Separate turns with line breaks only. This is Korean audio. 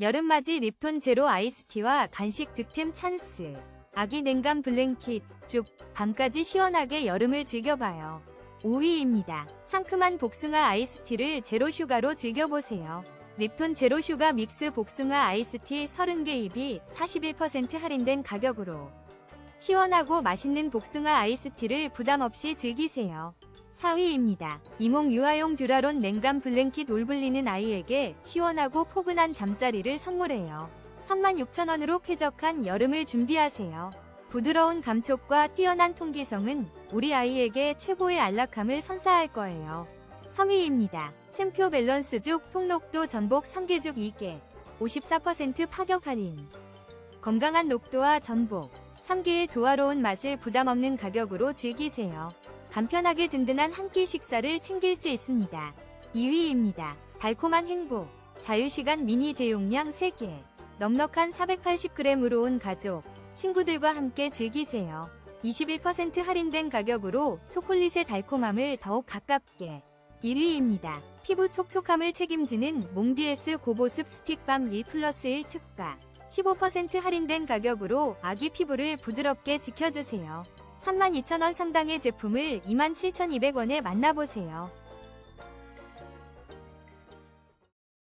여름맞이 립톤 제로 아이스티와 간식 득템 찬스. 아기 냉감 블랭킷, 쭉, 밤까지 시원하게 여름을 즐겨봐요. 5위입니다. 상큼한 복숭아 아이스티를 제로 슈가로 즐겨보세요. 립톤 제로 슈가 믹스 복숭아 아이스티 30개 입이 41% 할인된 가격으로 시원하고 맛있는 복숭아 아이스티를 부담 없이 즐기세요. 4위입니다. 이몽 유아용 듀라론 냉감 블랭킷 올블리는 아이에게 시원하고 포근한 잠자리를 선물해요. 36,000원으로 쾌적한 여름을 준비하세요. 부드러운 감촉과 뛰어난 통기성은 우리 아이에게 최고의 안락함을 선사할 거예요. 3위입니다. 샘표 밸런스죽 통록도 전복 3개죽 2개 54% 파격 할인 건강한 녹두와 전복 3개의 조화로운 맛을 부담 없는 가격으로 즐기세요. 간편하게 든든한 한 끼 식사를 챙길 수 있습니다. 2위입니다. 달콤한 행복 자유시간 미니 대용량 3개 넉넉한 480g으로 온 가족 친구들과 함께 즐기세요. 21% 할인된 가격으로 초콜릿의 달콤함을 더욱 가깝게 1위입니다. 피부 촉촉함을 책임지는 몽디에스 고보습 스틱밤 1 플러스 1 특가 15% 할인된 가격으로 아기 피부를 부드럽게 지켜주세요. 32,000원 상당의 제품을 27,200원에 만나보세요.